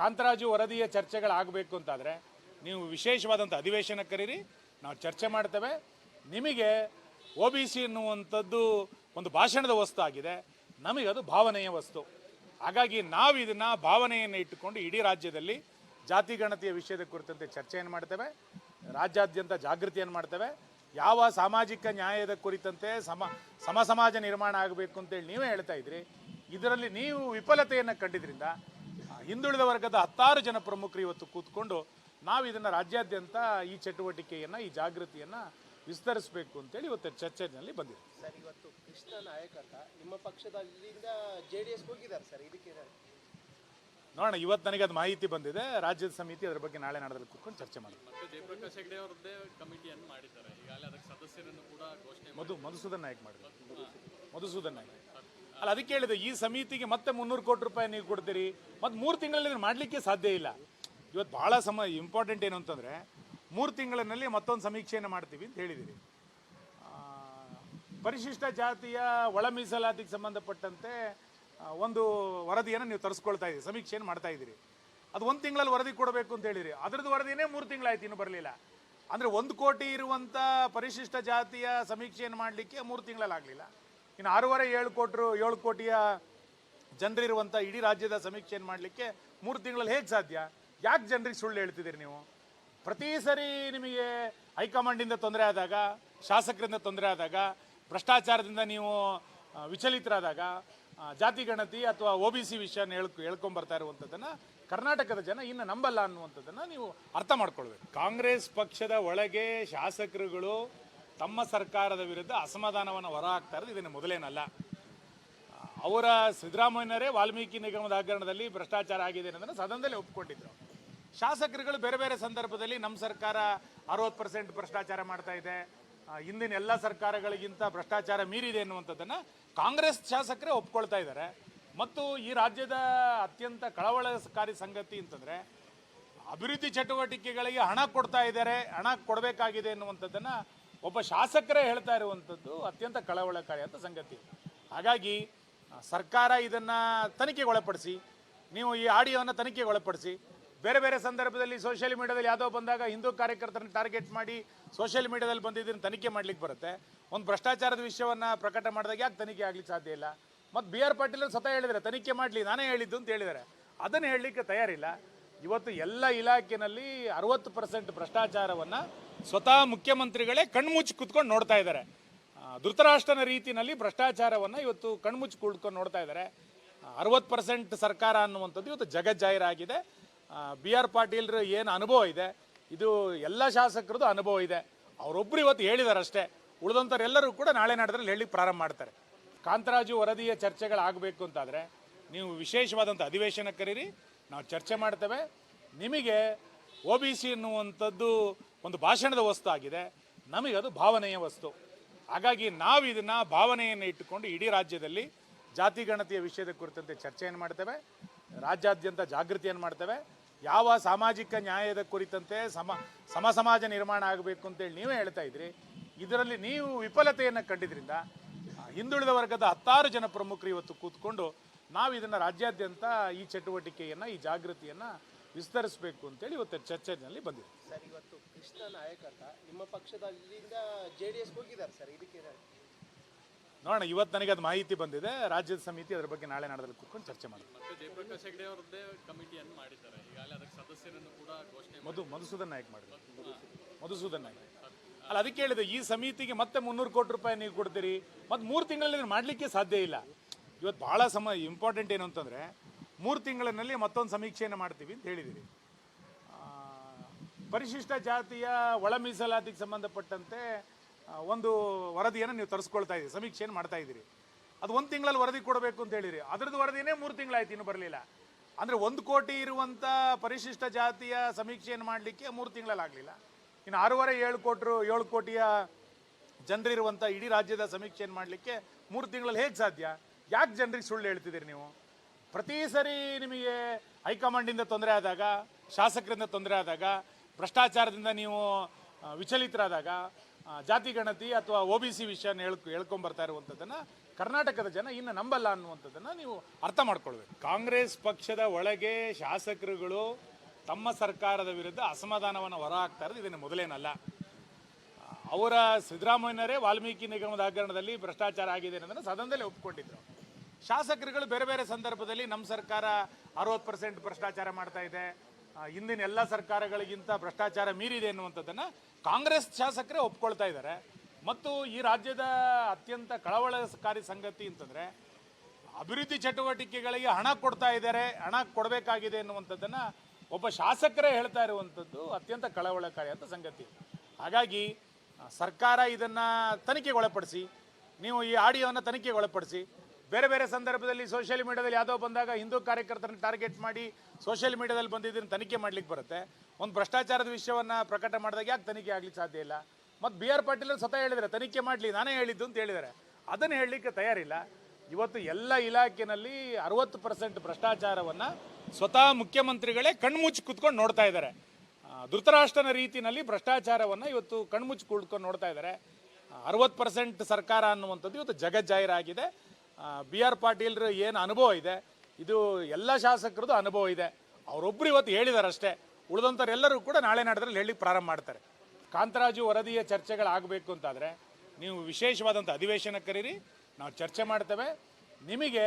ಕಾಂತರಾಜು ವರದಿಯ ಚರ್ಚೆಗಳಾಗಬೇಕು ಅಂತಾದರೆ ನೀವು ವಿಶೇಷವಾದಂಥ ಅಧಿವೇಶನ ಕರೀರಿ, ನಾವು ಚರ್ಚೆ ಮಾಡ್ತೇವೆ. ನಿಮಗೆ ಒ ಬಿ ಸಿ ಎನ್ನುವಂಥದ್ದು ಒಂದು ಭಾಷಣದ ವಸ್ತು ಆಗಿದೆ, ನಮಗೆ ಅದು ಭಾವನೆಯ ವಸ್ತು. ಹಾಗಾಗಿ ನಾವು ಇದನ್ನು ಭಾವನೆಯನ್ನು ಇಟ್ಟುಕೊಂಡು ಇಡೀ ರಾಜ್ಯದಲ್ಲಿ ಜಾತಿ ಗಣತಿಯ ವಿಷಯದ ಕುರಿತಂತೆ ಚರ್ಚೆಯನ್ನು ಮಾಡ್ತೇವೆ, ರಾಜ್ಯಾದ್ಯಂತ ಜಾಗೃತಿಯನ್ನು ಮಾಡ್ತೇವೆ. ಯಾವ ಸಾಮಾಜಿಕ ನ್ಯಾಯದ ಕುರಿತಂತೆ ಸಮ ಸಮ ಸಮಾಜ ನಿರ್ಮಾಣ ಆಗಬೇಕು ಅಂತೇಳಿ ನೀವೇ ಹೇಳ್ತಾ ಇದ್ರಿ. ಇದರಲ್ಲಿ ನೀವು ವಿಫಲತೆಯನ್ನು ಕಂಡಿದ್ರಿಂದ ಹಿಂದುಳಿದ ವರ್ಗದ ಹತ್ತಾರು ಜನ ಪ್ರಮುಖರು ಇವತ್ತು ಕೂತ್ಕೊಂಡು ನಾವು ಇದನ್ನು ರಾಜ್ಯಾದ್ಯಂತ ಈ ಚಟುವಟಿಕೆಯನ್ನು, ಈ ಜಾಗೃತಿಯನ್ನು ವಿಸ್ತರಿಸಬೇಕು ಅಂತೇಳಿ ಇವತ್ತು ಚರ್ಚೆನಲ್ಲಿ ಬಂದಿದೆ ಸರ್, ಇವತ್ತು ಕೃಷ್ಣ ನಾಯಕ ಅಂತ ನಿಮ್ಮ ಪಕ್ಷದಲ್ಲಿಂದ ಜೆ ಡಿ ಹೋಗಿದ್ದಾರೆ ಸರ್, ಇದಕ್ಕೆ ನೋಡೋಣ ಇವತ್ತು ನನಗೆ ಅದು ಮಾಹಿತಿ ಬಂದಿದೆ. ರಾಜ್ಯದ ಸಮಿತಿ ಅದರ ಬಗ್ಗೆ ನಾಳೆ ನಾಡದಲ್ಲಿ ಕೂತ್ಕೊಂಡು ಚರ್ಚೆ ಮಾಡ್ತೀವಿ. ಮತ್ತೆ ಜಯಪ್ರಕಾಶ್ ಹೆಗಡೆ ಅವರದ್ದೇ ಕಮಿಟಿಯನ್ನು ಮಾಡಿದ್ದಾರೆ. ಈಗಾಗಲೇ ಅದಕ್ಕೆ ಸದಸ್ಯರನ್ನು ಕೂಡ ಘೋಷಣೆ ಮಧು ಮಧುಸೂದನ್ ನಾಯಕ್ ಮಾಡಿದ್ರು. ಮಧುಸೂದನ್ ನಾಯಕ್. ಅಲ್ಲ ಅದಕ್ಕೆ ಹೇಳಿದೆ ಈ ಸಮಿತಿಗೆ ಮತ್ತೆ ಮುನ್ನೂರು ಕೋಟಿ ರೂಪಾಯಿ ನೀವು ಕೊಡ್ತೀರಿ? ಮತ್ತು ಮೂರು ತಿಂಗಳಲ್ಲಿ ಮಾಡಲಿಕ್ಕೆ ಸಾಧ್ಯ ಇಲ್ಲ. ಇವತ್ತು ಭಾಳ ಸಮ ಇಂಪಾರ್ಟೆಂಟ್ ಏನು ಅಂತಂದರೆ ಮೂರು ತಿಂಗಳಿನಲ್ಲಿ ಮತ್ತೊಂದು ಸಮೀಕ್ಷೆಯನ್ನು ಮಾಡ್ತೀವಿ ಅಂತ ಹೇಳಿದ್ದೀರಿ ಪರಿಶಿಷ್ಟ ಜಾತಿಯ ಒಳ ಮೀಸಲಾತಿಗೆ ಸಂಬಂಧಪಟ್ಟಂತೆ ಒಂದು ವರದಿಯನ್ನು ನೀವು ತರಿಸ್ಕೊಳ್ತಾ ಇದ್ದೀರಿ, ಸಮೀಕ್ಷೆಯನ್ನು ಮಾಡ್ತಾ ಇದ್ದೀರಿ. ಅದು ಒಂದು ತಿಂಗಳಲ್ಲಿ ವರದಿ ಕೊಡಬೇಕು ಅಂತ ಹೇಳಿರಿ. ಅದರದ್ದು ವರದಿನೇ ಮೂರು ತಿಂಗಳಾಯ್ತು, ಇನ್ನೂ ಬರಲಿಲ್ಲ. ಅಂದರೆ ಒಂದು ಕೋಟಿ ಇರುವಂಥ ಪರಿಶಿಷ್ಟ ಜಾತಿಯ ಸಮೀಕ್ಷೆಯನ್ನು ಮಾಡಲಿಕ್ಕೆ ಮೂರು ತಿಂಗಳಲ್ಲಿ ಆಗಲಿಲ್ಲ. ಇನ್ನು ಆರೂವರೆ ಏಳು ಕೋಟಿ ಏಳು ಕೋಟಿಯ ಜನರಿರುವಂಥ ಇಡೀ ರಾಜ್ಯದ ಸಮೀಕ್ಷೆಯನ್ನು ಮಾಡಲಿಕ್ಕೆ ಮೂರು ತಿಂಗಳಲ್ಲಿ ಹೇಗೆ ಸಾಧ್ಯ? ಯಾಕೆ ಜನರಿಗೆ ಸುಳ್ಳು ಹೇಳ್ತಿದ್ದೀರಿ ನೀವು? ಪ್ರತಿ ಸರಿ ನಿಮಗೆ ಹೈಕಮಾಂಡಿಂದ ತೊಂದರೆ ಆದಾಗ, ಶಾಸಕರಿಂದ ತೊಂದರೆ ಆದಾಗ, ಭ್ರಷ್ಟಾಚಾರದಿಂದ ನೀವು ವಿಚಲಿತರಾದಾಗ ಜಾತಿ ಗಣತಿ ಅಥವಾ ಒ ಬಿ ಸಿ ವಿಷಯನ ಹೇಳ್ ಹೇಳ್ಕೊಂಬರ್ತಾ ಇರುವಂಥದ್ದನ್ನು ಕರ್ನಾಟಕದ ಜನ ಇನ್ನು ನಂಬಲ್ಲ ಅನ್ನುವಂಥದ್ದನ್ನು ನೀವು ಅರ್ಥ ಮಾಡ್ಕೊಳ್ಬೇಕು. ಕಾಂಗ್ರೆಸ್ ಪಕ್ಷದ ಒಳಗೆ ಶಾಸಕರುಗಳು ತಮ್ಮ ಸರ್ಕಾರದ ವಿರುದ್ಧ ಅಸಮಾಧಾನವನ್ನು ಹೊರಹಾಕ್ತಾ ಇರೋದು ಇದನ್ನು ಮೊದಲೇನಲ್ಲ. ಅವರ ಸಿದ್ದರಾಮಯ್ಯನರೇ ವಾಲ್ಮೀಕಿ ನಿಗಮದ ಹಗರಣದಲ್ಲಿ ಭ್ರಷ್ಟಾಚಾರ ಆಗಿದೆ ಅನ್ನೋದನ್ನು ಸದನದಲ್ಲಿ ಒಪ್ಕೊಂಡಿದ್ರು. ಶಾಸಕರುಗಳು ಬೇರೆ ಬೇರೆ ಸಂದರ್ಭದಲ್ಲಿ ನಮ್ಮ ಸರ್ಕಾರ ಅರವತ್ತು ಪರ್ಸೆಂಟ್ ಭ್ರಷ್ಟಾಚಾರ ಮಾಡ್ತಾ ಇದೆ. ಹಿಂದಿನ ಎಲ್ಲ ಸರ್ಕಾರಗಳಿಗಿಂತ ಭ್ರಷ್ಟಾಚಾರ ಮೀರಿದೆ ಎನ್ನುವಂಥದ್ದನ್ನು ಕಾಂಗ್ರೆಸ್ ಶಾಸಕರೇ ಒಪ್ಕೊಳ್ತಾ ಇದ್ದಾರೆ. ಮತ್ತು ಈ ರಾಜ್ಯದ ಅತ್ಯಂತ ಕಳವಳಕಾರಿ ಸಂಗತಿ ಅಂತಂದರೆ ಅಭಿವೃದ್ಧಿ ಚಟುವಟಿಕೆಗಳಿಗೆ ಹಣ ಕೊಡ್ತಾ ಇದ್ದಾರೆ, ಹಣ ಕೊಡಬೇಕಾಗಿದೆ ಎನ್ನುವಂಥದ್ದನ್ನು ಒಬ್ಬ ಶಾಸಕರೇ ಹೇಳ್ತಾ ಇರುವಂಥದ್ದು ಅತ್ಯಂತ ಕಳವಳಕಾರಿ ಅಂತ ಸಂಗತಿ. ಹಾಗಾಗಿ ಸರ್ಕಾರ ಇದನ್ನು ತನಿಖೆಗೊಳಪಡಿಸಿ, ನೀವು ಈ ಆಡಿಯೋವನ್ನು ತನಿಖೆಗೆ ಒಳಪಡಿಸಿ ಬೇರೆ ಬೇರೆ ಸಂದರ್ಭದಲ್ಲಿ ಸೋಷಿಯಲ್ ಮೀಡಿಯಾದಲ್ಲಿ ಯಾವುದೋ ಬಂದಾಗ ಹಿಂದೂ ಕಾರ್ಯಕರ್ತರನ್ನ ಟಾರ್ಗೆಟ್ ಮಾಡಿ ಸೋಷಿಯಲ್ ಮೀಡಿಯಾದಲ್ಲಿ ಬಂದಿದ್ದನ್ನು ತನಿಖೆ ಮಾಡ್ಲಿಕ್ಕೆ ಬರುತ್ತೆ. ಒಂದು ಭ್ರಷ್ಟಾಚಾರದ ವಿಷಯವನ್ನು ಪ್ರಕಟ ಮಾಡಿದಾಗ ಯಾಕೆ ತನಿಖೆ ಆಗ್ಲಿಕ್ಕೆ ಸಾಧ್ಯ ಇಲ್ಲ? ಮತ್ತು ಬಿ ಆರ್ ಪಾಟೀಲ್ ಸ್ವತಃ ಹೇಳಿದ್ದಾರೆ ತನಿಖೆ ಮಾಡಲಿ, ನಾನೇ ಹೇಳಿದ್ದು ಅಂತ ಹೇಳಿದ್ದಾರೆ ಅದನ್ನು ಹೇಳಲಿಕ್ಕೆ ತಯಾರಿಲ್ಲ. ಇವತ್ತು ಎಲ್ಲ ಇಲಾಖೆಯಲ್ಲಿ ಅರವತ್ತು ಪರ್ಸೆಂಟ್ ಭ್ರಷ್ಟಾಚಾರವನ್ನು ಸ್ವತಃ ಮುಖ್ಯಮಂತ್ರಿಗಳೇ ಕಣ್ಮುಚ್ಚಿ ಕುತ್ಕೊಂಡು ನೋಡ್ತಾ ಇದ್ದಾರೆ. ಧೃತರಾಷ್ಟ್ರನ ರೀತಿಯಲ್ಲಿ ಭ್ರಷ್ಟಾಚಾರವನ್ನು ಇವತ್ತು ಕಣ್ಮುಚ್ಚಿ ಕುಳ್ಕೊಂಡು ನೋಡ್ತಾ ಇದ್ದಾರೆ. ಅರವತ್ತು ಪರ್ಸೆಂಟ್ ಸರ್ಕಾರ ಅನ್ನುವಂಥದ್ದು ಇವತ್ತು ಜಗಜ್ಜಾಹಿರಾಗಿದೆ. ಬಿ ಆರ್ ಪಾಟೀಲ್ರ ಏನು ಅನುಭವ ಇದೆ, ಇದು ಎಲ್ಲ ಶಾಸಕರದ್ದು ಅನುಭವ ಇದೆ. ಅವರೊಬ್ಬರು ಇವತ್ತು ಹೇಳಿದ್ದಾರೆ ಅಷ್ಟೇ ಉಳಿದಂಥವ್ರೆಲ್ಲರೂ ಕೂಡ ನಾಳೆ ನಾಡಿದ್ರಲ್ಲಿ ಹೇಳಲಿಕ್ಕೆ ಪ್ರಾರಂಭ ಮಾಡ್ತಾರೆ. ಕಾಂತರಾಜು ವರದಿಯ ಚರ್ಚೆಗಳಾಗಬೇಕು ಅಂತಾದರೆ ನೀವು ವಿಶೇಷವಾದಂಥ ಅಧಿವೇಶನ ಕರೀರಿ, ನಾವು ಚರ್ಚೆ ಮಾಡ್ತೇವೆ. ನಿಮಗೆ ಒ ಬಿ ಸಿ ಎನ್ನುವಂಥದ್ದು ಒಂದು ಭಾಷಣದ ವಸ್ತು ಆಗಿದೆ, ನಮಗೆ ಅದು ಭಾವನೆಯ ವಸ್ತು. ಹಾಗಾಗಿ ನಾವು ಇದನ್ನು ಭಾವನೆಯನ್ನು ಇಟ್ಟುಕೊಂಡು ಇಡೀ ರಾಜ್ಯದಲ್ಲಿ ಜಾತಿ ಗಣತಿಯ ವಿಷಯದ ಕುರಿತಂತೆ ಚರ್ಚೆಯನ್ನು ಮಾಡ್ತೇವೆ, ರಾಜ್ಯಾದ್ಯಂತ ಜಾಗೃತಿಯನ್ನು ಮಾಡ್ತೇವೆ. ಯಾವ ಸಾಮಾಜಿಕ ನ್ಯಾಯದ ಕುರಿತಂತೆ ಸಮ ಸಮ ಸಮಾಜ ನಿರ್ಮಾಣ ಆಗಬೇಕು ಅಂತೇಳಿ ನೀವೇ ಹೇಳ್ತಾ ಇದ್ರಿ. ಇದರಲ್ಲಿ ನೀವು ವಿಫಲತೆಯನ್ನು ಕಂಡಿದ್ರಿಂದ ಹಿಂದುಳಿದ ವರ್ಗದ ಹತ್ತಾರು ಜನ ಪ್ರಮುಖರು ಇವತ್ತು ಕೂತ್ಕೊಂಡು ನಾವು ಇದನ್ನು ರಾಜ್ಯಾದ್ಯಂತ ಈ ಚಟುವಟಿಕೆಯನ್ನು, ಈ ಜಾಗೃತಿಯನ್ನು ವಿಸ್ತರಿಸಬೇಕು ಅಂತೇಳಿ ಇವತ್ತು ಚರ್ಚೆಯಲ್ಲಿ ಬಂದಿದೆ ಸರ್, ಇವತ್ತು ಕೃಷ್ಣ ನಾಯಕ ಅಂತ, ನಿಮ್ಮ ಪಕ್ಷದಲ್ಲಿಂದ ಜೆ ಡಿ ಎಸ್ ಹೋಗಿದ್ದಾರೆ ಸರ್, ಇದಕ್ಕೆ ನೋಡೋಣ ಇವತ್ತು ನನಗೆ ಅದು ಮಾಹಿತಿ ಬಂದಿದೆ. ರಾಜ್ಯದ ಸಮಿತಿ ಅದರ ಬಗ್ಗೆ ನಾಳೆ ನಾಡದಲ್ಲಿ ಕೂತ್ಕೊಂಡು ಚರ್ಚೆ ಮಾಡಿ. ಮಧು ಮಧುಸೂದನ್ ನಾಯಕ್ ಮಾಡಿದ್ರು. ಮಧುಸೂದನ್ ನಾಯಕ್. ಅಲ್ಲ ಅದಕ್ಕೆ ಹೇಳಿದೆ ಈ ಸಮಿತಿಗೆ ಮತ್ತೆ ಮುನ್ನೂರು ಕೋಟಿ ರೂಪಾಯಿ ನೀವು ಕೊಡ್ತೀರಿ. ಮತ್ತು ಮೂರು ತಿಂಗಳಲ್ಲಿ ಮಾಡಲಿಕ್ಕೆ ಸಾಧ್ಯ ಇಲ್ಲ. ಇವತ್ತು ಭಾಳ ಸಮ ಇಂಪಾರ್ಟೆಂಟ್ ಏನು ಅಂತಂದರೆ ಮೂರು ತಿಂಗಳಿನಲ್ಲಿ ಮತ್ತೊಂದು ಸಮೀಕ್ಷೆಯನ್ನು ಮಾಡ್ತೀವಿ ಅಂತ ಹೇಳಿದ್ದೀರಿ ಪರಿಶಿಷ್ಟ ಜಾತಿಯ ಒಳ ಮೀಸಲಾತಿಗೆ ಸಂಬಂಧಪಟ್ಟಂತೆ ಒಂದು ವರದಿಯನ್ನು ನೀವು ತರಿಸ್ಕೊಳ್ತಾ ಇದ್ದೀರಿ, ಸಮೀಕ್ಷೆಯನ್ನು ಮಾಡ್ತಾ ಇದ್ದೀರಿ. ಅದು ಒಂದು ತಿಂಗಳಲ್ಲಿ ವರದಿ ಕೊಡಬೇಕು ಅಂತ ಹೇಳಿರಿ. ಅದರದ್ದು ವರದಿನೇ ಮೂರು ತಿಂಗಳಾಯ್ತು, ಇನ್ನೂ ಬರಲಿಲ್ಲ. ಅಂದರೆ ಒಂದು ಕೋಟಿ ಇರುವಂಥ ಪರಿಶಿಷ್ಟ ಜಾತಿಯ ಸಮೀಕ್ಷೆಯನ್ನು ಮಾಡಲಿಕ್ಕೆ ಮೂರು ತಿಂಗಳಲ್ಲಿ ಆಗಲಿಲ್ಲ. ಇನ್ನು ಆರೂವರೆ, ಏಳು ಕೋಟಿ ಏಳು ಕೋಟಿಯ ಜನರಿರುವಂಥ ಇಡೀ ರಾಜ್ಯದ ಸಮೀಕ್ಷೆಯನ್ನು ಮಾಡಲಿಕ್ಕೆ ಮೂರು ತಿಂಗಳಲ್ಲಿ ಹೇಗೆ ಸಾಧ್ಯ? ಯಾಕೆ ಜನರಿಗೆ ಸುಳ್ಳು ಹೇಳ್ತಿದ್ದೀರಿ ನೀವು? ಪ್ರತಿ ಸರಿ ನಿಮಗೆ ಹೈಕಮಾಂಡಿಂದ ತೊಂದರೆ ಆದಾಗ, ಶಾಸಕರಿಂದ ತೊಂದರೆ ಆದಾಗ, ಭ್ರಷ್ಟಾಚಾರದಿಂದ ನೀವು ವಿಚಲಿತರಾದಾಗ ಜಾತಿ ಗಣತಿ ಅಥವಾ ಒ ಬಿ ಸಿ ವಿಷಯನ ಹೇಳ್ ಹೇಳ್ಕೊಂಬರ್ತಾ ಇರುವಂಥದ್ದನ್ನು ಕರ್ನಾಟಕದ ಜನ ಇನ್ನು ನಂಬಲ್ಲ ಅನ್ನುವಂಥದ್ದನ್ನು ನೀವು ಅರ್ಥ ಮಾಡ್ಕೊಳ್ಬೇಕು. ಕಾಂಗ್ರೆಸ್ ಪಕ್ಷದ ಒಳಗೆ ಶಾಸಕರುಗಳು ತಮ್ಮ ಸರ್ಕಾರದ ವಿರುದ್ಧ ಅಸಮಾಧಾನವನ್ನು ಹೊರಹಾಕ್ತಾ ಇರೋದು ಇದನ್ನು ಮೊದಲೇನಲ್ಲ. ಅವರ ಸಿದ್ದರಾಮಯ್ಯನವರೇ ವಾಲ್ಮೀಕಿ ನಿಗಮದ ಹಗರಣದಲ್ಲಿ ಭ್ರಷ್ಟಾಚಾರ ಆಗಿದೆ ಅನ್ನೋದನ್ನು ಸದನದಲ್ಲಿ ಒಪ್ಕೊಂಡಿದ್ರು. ಶಾಸಕರುಗಳು ಬೇರೆ ಬೇರೆ ಸಂದರ್ಭದಲ್ಲಿ ನಮ್ಮ ಸರ್ಕಾರ ಅರವತ್ತು ಪರ್ಸೆಂಟ್ ಭ್ರಷ್ಟಾಚಾರ ಮಾಡ್ತಾ ಇದೆ. ಹಿಂದಿನ ಎಲ್ಲ ಸರ್ಕಾರಗಳಿಗಿಂತ ಭ್ರಷ್ಟಾಚಾರ ಮೀರಿದೆ ಎನ್ನುವಂಥದ್ದನ್ನು ಕಾಂಗ್ರೆಸ್ ಶಾಸಕರೇ ಒಪ್ಕೊಳ್ತಾ ಇದ್ದಾರೆ. ಮತ್ತು ಈ ರಾಜ್ಯದ ಅತ್ಯಂತ ಕಳವಳಕಾರಿ ಸಂಗತಿ ಅಂತಂದರೆ ಅಭಿವೃದ್ಧಿ ಚಟುವಟಿಕೆಗಳಿಗೆ ಹಣ ಕೊಡ್ತಾ ಇದ್ದಾರೆ, ಹಣ ಕೊಡಬೇಕಾಗಿದೆ ಎನ್ನುವಂಥದ್ದನ್ನು ಒಬ್ಬ ಶಾಸಕರೇ ಹೇಳ್ತಾ ಇರುವಂಥದ್ದು ಅತ್ಯಂತ ಕಳವಳಕಾರಿ ಅಂತ ಸಂಗತಿ. ಹಾಗಾಗಿ ಸರ್ಕಾರ ಇದನ್ನು ತನಿಖೆಗೊಳಪಡಿಸಿ, ನೀವು ಈ ಆಡಿಯೋವನ್ನು ತನಿಖೆಗೆ ಒಳಪಡಿಸಿ ಬೇರೆ ಬೇರೆ ಸಂದರ್ಭದಲ್ಲಿ ಸೋಷಿಯಲ್ ಮೀಡಿಯಾದಲ್ಲಿ ಯಾವುದೋ ಬಂದಾಗ ಹಿಂದೂ ಕಾರ್ಯಕರ್ತರನ್ನ ಟಾರ್ಗೆಟ್ ಮಾಡಿ ಸೋಷಿಯಲ್ ಮೀಡಿಯಾದಲ್ಲಿ ಬಂದಿದ್ದನ್ನು ತನಿಖೆ ಮಾಡ್ಲಿಕ್ಕೆ ಬರುತ್ತೆ. ಒಂದು ಭ್ರಷ್ಟಾಚಾರದ ವಿಷಯವನ್ನು ಪ್ರಕಟ ಮಾಡಿದಾಗ ಯಾಕೆ ತನಿಖೆ ಆಗ್ಲಿಕ್ಕೆ ಸಾಧ್ಯ ಇಲ್ಲ? ಮತ್ತು ಬಿ ಆರ್ ಪಾಟೀಲ್ ಸ್ವತಃ ಹೇಳಿದರೆ, ತನಿಖೆ ಮಾಡಲಿ, ನಾನೇ ಹೇಳಿದ್ದು ಅಂತ ಹೇಳಿದ್ದಾರೆ ಅದನ್ನು ಹೇಳಲಿಕ್ಕೆ ತಯಾರಿಲ್ಲ. ಇವತ್ತು ಎಲ್ಲ ಇಲಾಖೆಯಲ್ಲಿ ಅರವತ್ತು ಪರ್ಸೆಂಟ್ ಭ್ರಷ್ಟಾಚಾರವನ್ನು ಸ್ವತಃ ಮುಖ್ಯಮಂತ್ರಿಗಳೇ ಕಣ್ಮುಚ್ಚಿ ಕುತ್ಕೊಂಡು ನೋಡ್ತಾ ಇದ್ದಾರೆ ಧೃತರಾಷ್ಟ್ರನ ರೀತಿಯಲ್ಲಿ ಭ್ರಷ್ಟಾಚಾರವನ್ನು ಇವತ್ತು ಕಣ್ಮುಚ್ಚಿ ಕುಳ್ಕೊಂಡು ನೋಡ್ತಾ ಇದ್ದಾರೆ ಅರವತ್ತು ಪರ್ಸೆಂಟ್ ಸರ್ಕಾರ ಅನ್ನುವಂಥದ್ದು ಇವತ್ತು ಜಗಜ್ಜಾಹಿರಾಗಿದೆ. ಬಿ ಆರ್ ಪಾಟೀಲ್ರ ಏನು ಅನುಭವ ಇದೆ, ಇದು ಎಲ್ಲ ಶಾಸಕರದ್ದು ಅನುಭವ ಇದೆ. ಅವರೊಬ್ಬರು ಇವತ್ತು ಹೇಳಿದ್ದಾರೆ ಅಷ್ಟೇ ಉಳಿದಂಥವ್ರೆಲ್ಲರೂ ಕೂಡ ನಾಳೆ ನಾಡಿದ್ರಲ್ಲಿ ಹೇಳಲಿಕ್ಕೆ ಪ್ರಾರಂಭ ಮಾಡ್ತಾರೆ. ಕಾಂತರಾಜು ವರದಿಯ ಚರ್ಚೆಗಳಾಗಬೇಕು ಅಂತಾದರೆ, ನೀವು ವಿಶೇಷವಾದಂಥ ಅಧಿವೇಶನ ಕರೀರಿ, ನಾವು ಚರ್ಚೆ ಮಾಡ್ತೇವೆ. ನಿಮಗೆ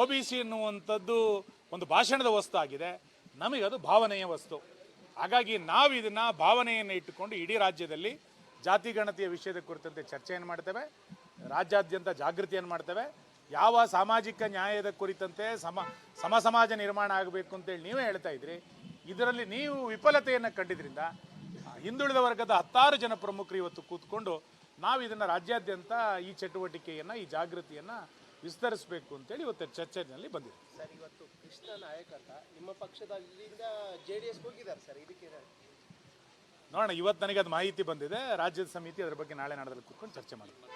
ಒ ಬಿ ಸಿ ಎನ್ನುವಂಥದ್ದು ಒಂದು ಭಾಷಣದ ವಸ್ತು ಆಗಿದೆ. ನಮಗೆ ಅದು ಭಾವನೆಯ ವಸ್ತು. ಹಾಗಾಗಿ ನಾವು ಇದನ್ನು ಭಾವನೆಯನ್ನು ಇಟ್ಟುಕೊಂಡು ಇಡೀ ರಾಜ್ಯದಲ್ಲಿ ಜಾತಿ ಗಣತಿಯ ವಿಷಯದ ಕುರಿತಂತೆ ಚರ್ಚೆಯನ್ನು ಮಾಡ್ತೇವೆ. ರಾಜ್ಯಾದ್ಯಂತ ಜಾಗೃತಿಯನ್ನು ಮಾಡ್ತೇವೆ. ಯಾವ ಸಾಮಾಜಿಕ ನ್ಯಾಯದ ಕುರಿತಂತೆ ಸಮ ಸಮ ಸಮಾಜ ನಿರ್ಮಾಣ ಆಗಬೇಕು ಅಂತೇಳಿ ನೀವೇ ಹೇಳ್ತಾ ಇದ್ರಿ ಇದರಲ್ಲಿ ನೀವು ವಿಫಲತೆಯನ್ನು ಕಂಡಿದ್ರಿಂದ ಹಿಂದುಳಿದ ವರ್ಗದ ಹತ್ತಾರು ಜನ ಪ್ರಮುಖರು ಇವತ್ತು ಕೂತ್ಕೊಂಡು ನಾವು ಇದನ್ನು ರಾಜ್ಯಾದ್ಯಂತ ಈ ಚಟುವಟಿಕೆಯನ್ನು, ಈ ಜಾಗೃತಿಯನ್ನು ವಿಸ್ತರಿಸಬೇಕು ಅಂತೇಳಿ ಇವತ್ತು ಚರ್ಚೆನಲ್ಲಿ ಬಂದಿದೆ ಸರ್, ಇವತ್ತು ಕೃಷ್ಣ ನಾಯಕ ಅಂತ ನಿಮ್ಮ ಪಕ್ಷದಲ್ಲಿಂದ ಜೆ ಡಿ ಎಸ್ ಹೋಗಿದ್ದಾರೆ ಸರ್, ಇದಕ್ಕೆ? ನೋಡೋಣ ಇವತ್ತು ನನಗೆ ಅದು ಮಾಹಿತಿ ಬಂದಿದೆ. ರಾಜ್ಯದ ಸಮಿತಿ ಅದರ ಬಗ್ಗೆ ನಾಳೆ ನಾಡದಲ್ಲಿ ಕೂತ್ಕೊಂಡು ಚರ್ಚೆ ಮಾಡ್ತೀವಿ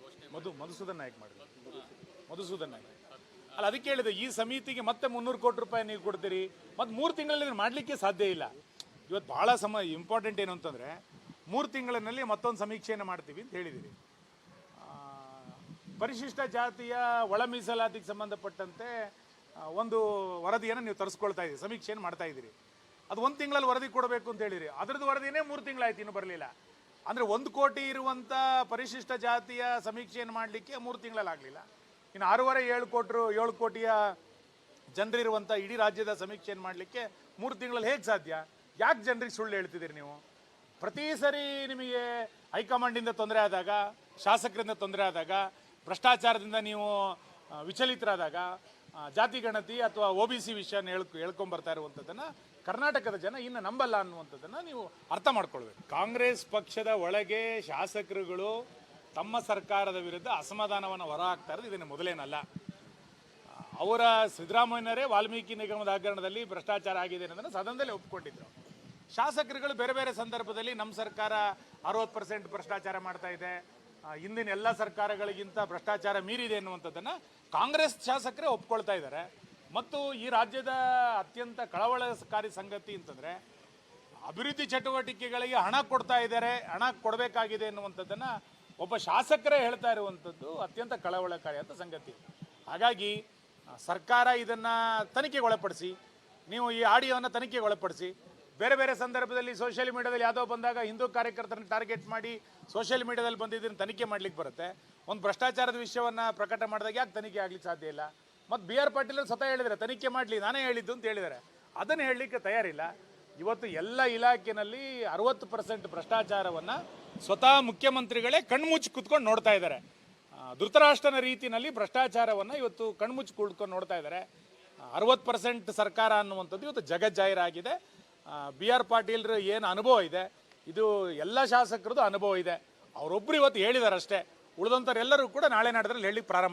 ಘೋಷಣೆ ಮಧು ಮಧುಸೂದನ್ ನಾಯಕ್ ಮಾಡಿದ್ರು. ಮಧುಸೂದನ್ ನಾಯಕ್. ಅಲ್ಲ ಅದಕ್ಕೆ ಹೇಳಿದೆ ಈ ಸಮಿತಿಗೆ ಮತ್ತೆ ಮುನ್ನೂರು ಕೋಟಿ ರೂಪಾಯಿ ನೀವು ಕೊಡ್ತೀರಿ. ಮತ್ತು ಮೂರು ತಿಂಗಳಲ್ಲಿ ಮಾಡ್ಲಿಕ್ಕೆ ಮಾಡಲಿಕ್ಕೆ ಸಾಧ್ಯ ಇಲ್ಲ. ಇವತ್ತು ಭಾಳ ಸಮ ಇಂಪಾರ್ಟೆಂಟ್ ಏನು ಅಂತಂದರೆ ಮೂರು ತಿಂಗಳಿನಲ್ಲಿ ಮತ್ತೊಂದು ಸಮೀಕ್ಷೆಯನ್ನು ಮಾಡ್ತೀವಿ ಅಂತ ಹೇಳಿದ್ದೀರಿ ಪರಿಶಿಷ್ಟ ಜಾತಿಯ ಒಳ ಮೀಸಲಾತಿಗೆ ಸಂಬಂಧಪಟ್ಟಂತೆ ಒಂದು ವರದಿಯನ್ನು ನೀವು ತರಿಸ್ಕೊಳ್ತಾ ಇದ್ದೀರಿ, ಸಮೀಕ್ಷೆಯನ್ನು ಮಾಡ್ತಾ ಇದ್ದೀರಿ. ಅದು ಒಂದು ತಿಂಗಳಲ್ಲಿ ವರದಿ ಕೊಡಬೇಕು ಅಂತ ಹೇಳಿರಿ. ಅದರದ್ದು ವರದಿನೇ ಮೂರು ತಿಂಗಳಾಯ್ತು ಇನ್ನೂ ಬರಲಿಲ್ಲ. ಅಂದರೆ ಒಂದು ಕೋಟಿ ಇರುವಂಥ ಪರಿಶಿಷ್ಟ ಜಾತಿಯ ಸಮೀಕ್ಷೆಯನ್ನು ಮಾಡಲಿಕ್ಕೆ ಮೂರು ತಿಂಗಳಲ್ಲಿ ಆಗಲಿಲ್ಲ. ಇನ್ನು ಆರೂವರೆ ಏಳು ಕೋಟಿ ಏಳು ಕೋಟಿಯ ಜನರಿರುವಂಥ ಇಡೀ ರಾಜ್ಯದ ಸಮೀಕ್ಷೆಯನ್ನು ಮಾಡಲಿಕ್ಕೆ ಮೂರು ತಿಂಗಳಲ್ಲಿ ಹೇಗೆ ಸಾಧ್ಯ? ಯಾಕೆ ಜನರಿಗೆ ಸುಳ್ಳು ಹೇಳ್ತಿದ್ದೀರಿ ನೀವು? ಪ್ರತಿ ಸರಿ ನಿಮಗೆ ಹೈಕಮಾಂಡಿಂದ ತೊಂದರೆ ಆದಾಗ, ಶಾಸಕರಿಂದ ತೊಂದರೆ ಆದಾಗ, ಭ್ರಷ್ಟಾಚಾರದಿಂದ ನೀವು ವಿಚಲಿತರಾದಾಗ ಜಾತಿ ಗಣತಿ ಅಥವಾ ಒ ಬಿ ಸಿ ವಿಷಯನ ಹೇಳ್ಕೊ ಹೇಳ್ಕೊಂಬರ್ತಾ ಇರುವಂಥದ್ದನ್ನು ಕರ್ನಾಟಕದ ಜನ ಇನ್ನು ನಂಬಲ್ಲ ಅನ್ನುವಂಥದ್ದನ್ನು ನೀವು ಅರ್ಥ ಮಾಡ್ಕೊಳ್ಬೇಕು. ಕಾಂಗ್ರೆಸ್ ಪಕ್ಷದ ಒಳಗೆ ಶಾಸಕರುಗಳು ತಮ್ಮ ಸರ್ಕಾರದ ವಿರುದ್ಧ ಅಸಮಾಧಾನವನ್ನು ಹೊರಹಾಕ್ತಾ ಇರೋದು ಇದನ್ನು ಮೊದಲೇನಲ್ಲ. ಅವರ ಸಿದ್ದರಾಮಯ್ಯನವರೇ ವಾಲ್ಮೀಕಿ ನಿಗಮದ ಹಗರಣದಲ್ಲಿ ಭ್ರಷ್ಟಾಚಾರ ಆಗಿದೆ ಅನ್ನೋದನ್ನು ಸದನದಲ್ಲಿ ಒಪ್ಕೊಂಡಿದ್ರು. ಶಾಸಕರುಗಳು ಬೇರೆ ಬೇರೆ ಸಂದರ್ಭದಲ್ಲಿ ನಮ್ಮ ಸರ್ಕಾರ ಅರವತ್ತು ಪರ್ಸೆಂಟ್ ಭ್ರಷ್ಟಾಚಾರ ಮಾಡ್ತಾ ಇದೆ. ಹಿಂದಿನ ಎಲ್ಲ ಸರ್ಕಾರಗಳಿಗಿಂತ ಭ್ರಷ್ಟಾಚಾರ ಮೀರಿದೆ ಎನ್ನುವಂಥದ್ದನ್ನು ಕಾಂಗ್ರೆಸ್ ಶಾಸಕರೇ ಒಪ್ಕೊಳ್ತಾ ಇದ್ದಾರೆ. ಮತ್ತು ಈ ರಾಜ್ಯದ ಅತ್ಯಂತ ಕಳವಳಕಾರಿ ಸಂಗತಿ ಅಂತಂದರೆ ಅಭಿವೃದ್ಧಿ ಚಟುವಟಿಕೆಗಳಿಗೆ ಹಣ ಕೊಡ್ತಾ ಇದ್ದಾರೆ, ಹಣ ಕೊಡಬೇಕಾಗಿದೆ ಎನ್ನುವಂಥದ್ದನ್ನು ಒಬ್ಬ ಶಾಸಕರೇ ಹೇಳ್ತಾ ಇರುವಂಥದ್ದು ಅತ್ಯಂತ ಕಳವಳಕಾರಿ ಅಂತ ಸಂಗತಿ. ಹಾಗಾಗಿ ಸರ್ಕಾರ ಇದನ್ನು ತನಿಖೆಗೊಳಪಡಿಸಿ, ನೀವು ಈ ಆಡಿಯೋವನ್ನು ತನಿಖೆಗೆ ಒಳಪಡಿಸಿ ಬೇರೆ ಬೇರೆ ಸಂದರ್ಭದಲ್ಲಿ ಸೋಷಿಯಲ್ ಮೀಡಿಯಾದಲ್ಲಿ ಯಾವುದೋ ಬಂದಾಗ ಹಿಂದೂ ಕಾರ್ಯಕರ್ತರನ್ನ ಟಾರ್ಗೆಟ್ ಮಾಡಿ ಸೋಷಿಯಲ್ ಮೀಡಿಯಾದಲ್ಲಿ ಬಂದಿದ್ದನ್ನು ತನಿಖೆ ಮಾಡ್ಲಿಕ್ಕೆ ಬರುತ್ತೆ. ಒಂದು ಭ್ರಷ್ಟಾಚಾರದ ವಿಷಯವನ್ನು ಪ್ರಕಟ ಮಾಡಿದಾಗ ಯಾಕೆ ತನಿಖೆ ಆಗ್ಲಿಕ್ಕೆ ಸಾಧ್ಯ ಇಲ್ಲ? ಮತ್ತು ಬಿ ಆರ್ ಪಾಟೀಲ್ ಸ್ವತಃ ಹೇಳಿದರೆ, ತನಿಖೆ ಮಾಡಲಿ, ನಾನೇ ಹೇಳಿದ್ದು ಅಂತ ಹೇಳಿದ್ದಾರೆ ಅದನ್ನು ಹೇಳಲಿಕ್ಕೆ ತಯಾರಿಲ್ಲ. ಇವತ್ತು ಎಲ್ಲ ಇಲಾಖೆಯಲ್ಲಿ ಅರವತ್ತು ಪರ್ಸೆಂಟ್ ಭ್ರಷ್ಟಾಚಾರವನ್ನು ಸ್ವತಃ ಮುಖ್ಯಮಂತ್ರಿಗಳೇ ಕಣ್ಮುಚ್ಚಿ ಕುತ್ಕೊಂಡು ನೋಡ್ತಾ ಇದ್ದಾರೆ. ಧೃತರಾಷ್ಟ್ರನ ರೀತಿಯಲ್ಲಿ ಭ್ರಷ್ಟಾಚಾರವನ್ನು ಇವತ್ತು ಕಣ್ಮುಚ್ಚಿ ಕುಳ್ಕೊಂಡು ನೋಡ್ತಾ ಇದ್ದಾರೆ. ಅರವತ್ತು ಪರ್ಸೆಂಟ್ ಸರ್ಕಾರ ಅನ್ನುವಂಥದ್ದು ಇವತ್ತು ಜಗಜ್ಜಾಹಿರಾಗಿದೆ. ಬಿ ಆರ್ ಪಾಟೀಲ್ರ ಏನು ಅನುಭವ ಇದೆ, ಇದು ಎಲ್ಲ ಶಾಸಕರದ್ದು ಅನುಭವ ಇದೆ. ಅವರೊಬ್ಬರು ಇವತ್ತು ಹೇಳಿದ್ದಾರೆ ಅಷ್ಟೇ ಉಳಿದಂಥವ್ರೆಲ್ಲರೂ ಕೂಡ ನಾಳೆ ನಾಡಿದ್ರಲ್ಲಿ ಹೇಳಿ ಪ್ರಾರಂಭ